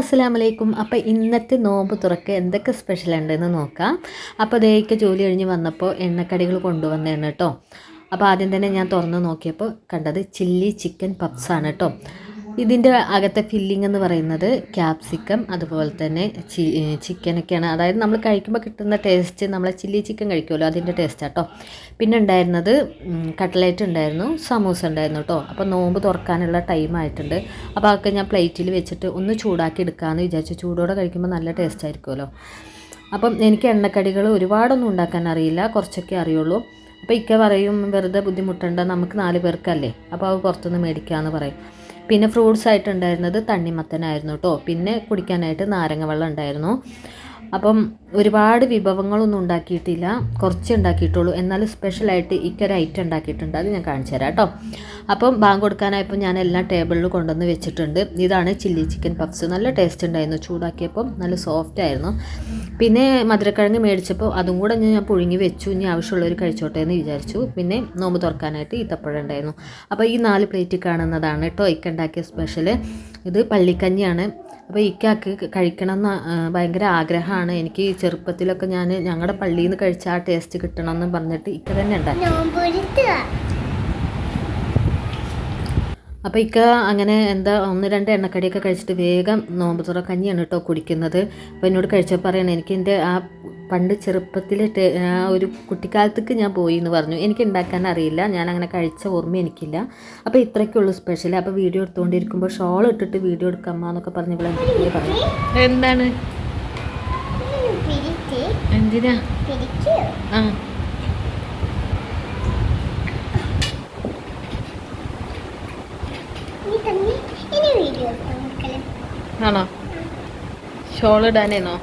അസ്സലാമു വലൈക്കും അപ്പോൾ ഇന്നത്തെ നോമ്പ് തുറക്ക് എന്തൊക്കെ സ്പെഷ്യൽ ഉണ്ടെന്ന് നോക്കാം. അപ്പോൾ അതേക്ക് ജോലി കഴിഞ്ഞ് വന്നപ്പോൾ എണ്ണക്കടികൾ കൊണ്ടുവന്നതാണ് കേട്ടോ അപ്പോൾ ആദ്യം തന്നെ ഞാൻ തുറന്ന് നോക്കിയപ്പോൾ കണ്ടത് ചില്ലി ചിക്കൻ പപ്സാണ് കേട്ടോ ഇതിന്റെ അകത്തെ ഫില്ലിംഗ് എന്ന് പറയുന്നത് ക്യാപ്സിക്കം അതുപോലെ തന്നെ ചി ചിക്കനൊക്കെയാണ് അതായത് നമ്മൾ കഴിക്കുമ്പോൾ കിട്ടുന്ന ടേസ്റ്റ് നമ്മളെ ചില്ലി ചിക്കൻ കഴിക്കുമല്ലോ അതിന്റെ ടേസ്റ്റ് കേട്ടോ പിന്നെ ഉണ്ടായിരുന്നത് കട്ട്ലേറ്റ് ഉണ്ടായിരുന്നു സമൂസ ഉണ്ടായിരുന്നു കേട്ടോ അപ്പോൾ നോമ്പ് തുറക്കാനുള്ള ടൈം ആയിട്ടുണ്ട്. അപ്പോൾ അതൊക്കെ ഞാൻ പ്ലേറ്റിൽ വെച്ചിട്ട് ഒന്ന് ചൂടാക്കി എടുക്കാമെന്ന് വിചാരിച്ചു. ചൂടോടെ കഴിക്കുമ്പോൾ നല്ല ടേസ്റ്റ് ആയിരിക്കുമല്ലോ. അപ്പം എനിക്ക് എണ്ണക്കടികൾ ഒരുപാടൊന്നും ഉണ്ടാക്കാൻ അറിയില്ല കുറച്ചൊക്കെ അറിയുള്ളൂ. അപ്പോൾ ഇക്ക പറയും വെറുതെ ബുദ്ധിമുട്ടുണ്ട് നമുക്ക് നാല് പേർക്കല്ലേ? അപ്പോൾ അത് പുറത്തുനിന്ന് മേടിക്കാമെന്ന് പറയും. പിന്നെ ഫ്രൂട്ട്സ് ആയിട്ടുണ്ടായിരുന്നത് തണ്ണിമത്തനായിരുന്നു കേട്ടോ. പിന്നെ കുടിക്കാനായിട്ട് നാരങ്ങ വെള്ളം ഉണ്ടായിരുന്നു. അപ്പം ഒരുപാട് വിഭവങ്ങളൊന്നും ഉണ്ടാക്കിയിട്ടില്ല. കുറച്ച് ഉണ്ടാക്കിയിട്ടുള്ളൂ. എന്നാലും സ്പെഷ്യലായിട്ട് ഇക്കൊരു ഐറ്റം ഉണ്ടാക്കിയിട്ടുണ്ട്. അത് ഞാൻ കാണിച്ചു തരാം കേട്ടോ. അപ്പം ബാങ്ക് കൊടുക്കാനായപ്പോൾ ഞാൻ എല്ലാം ടേബിളിൽ കൊണ്ടുവന്ന് വെച്ചിട്ടുണ്ട്. ഇതാണ് ചില്ലി ചിക്കൻ പഫ്സ്. നല്ല ടേസ്റ്റ് ഉണ്ടായിരുന്നു. ചൂടാക്കിയപ്പം നല്ല സോഫ്റ്റ് ആയിരുന്നു. പിന്നെ മധുരക്കിഴങ്ങ് മേടിച്ചപ്പോൾ അതും കൂടെ ഞാൻ പുഴുങ്ങി വെച്ചു. ഇനി ആവശ്യമുള്ളവർ കഴിച്ചോട്ടെ എന്ന് വിചാരിച്ചു. പിന്നെ നോമ്പ് തുറക്കാനായിട്ട് ഈത്തപ്പഴം ഉണ്ടായിരുന്നു. അപ്പോൾ ഈ നാല് പ്ലേറ്റ് കാണുന്നതാണ് കേട്ടോ ഇക്കുണ്ടാക്കിയ സ്പെഷ്യൽ ഇത് പള്ളിക്കഞ്ഞിയാണ്. അപ്പോൾ ഇക്കാക്ക് കഴിക്കണം എന്ന് ഭയങ്കര ആഗ്രഹമാണ്. എനിക്ക് ചെറുപ്പത്തിലൊക്കെ ഞാൻ ഞങ്ങളുടെ പള്ളിയിൽ നിന്ന് കഴിച്ച ആ ടേസ്റ്റ് കിട്ടണം എന്ന് പറഞ്ഞിട്ട് ഇക്ക തന്നെ ഉണ്ടാക്കി. അപ്പോൾ ഇക്ക അങ്ങനെ എന്താ ഒന്ന് രണ്ട് എണ്ണക്കടിയൊക്കെ കഴിച്ചിട്ട് വേഗം നോമ്പ് തുറ കഞ്ഞിയാണ് കേട്ടോ കുടിക്കുന്നത്. അപ്പോൾ എന്നോട് കഴിച്ചപ്പോൾ പറയണേ എനിക്ക് എന്റെ ആ പണ്ട് ചെറുപ്പത്തിൽ ആ ഒരു കുട്ടിക്കാലത്തേക്ക് ഞാൻ പോയി എന്ന് പറഞ്ഞു. എനിക്ക് ഉണ്ടാക്കാൻ അറിയില്ല. ഞാൻ അങ്ങനെ കഴിച്ച ഓർമ്മ എനിക്കില്ല. അപ്പോൾ ഇത്രയ്ക്കുള്ളൂ സ്പെഷ്യൽ അപ്പോൾ വീഡിയോ എടുത്തുകൊണ്ടിരിക്കുമ്പോൾ ഷോൾ ഇട്ടിട്ട് വീഡിയോ എടുക്കാമ്മ എന്നൊക്കെ പറഞ്ഞ് ഇവിടെ പറഞ്ഞു? എന്താണ്? എന്തിനാ? ആ. ആണോ? ഷോൾ ഇടാനേനോ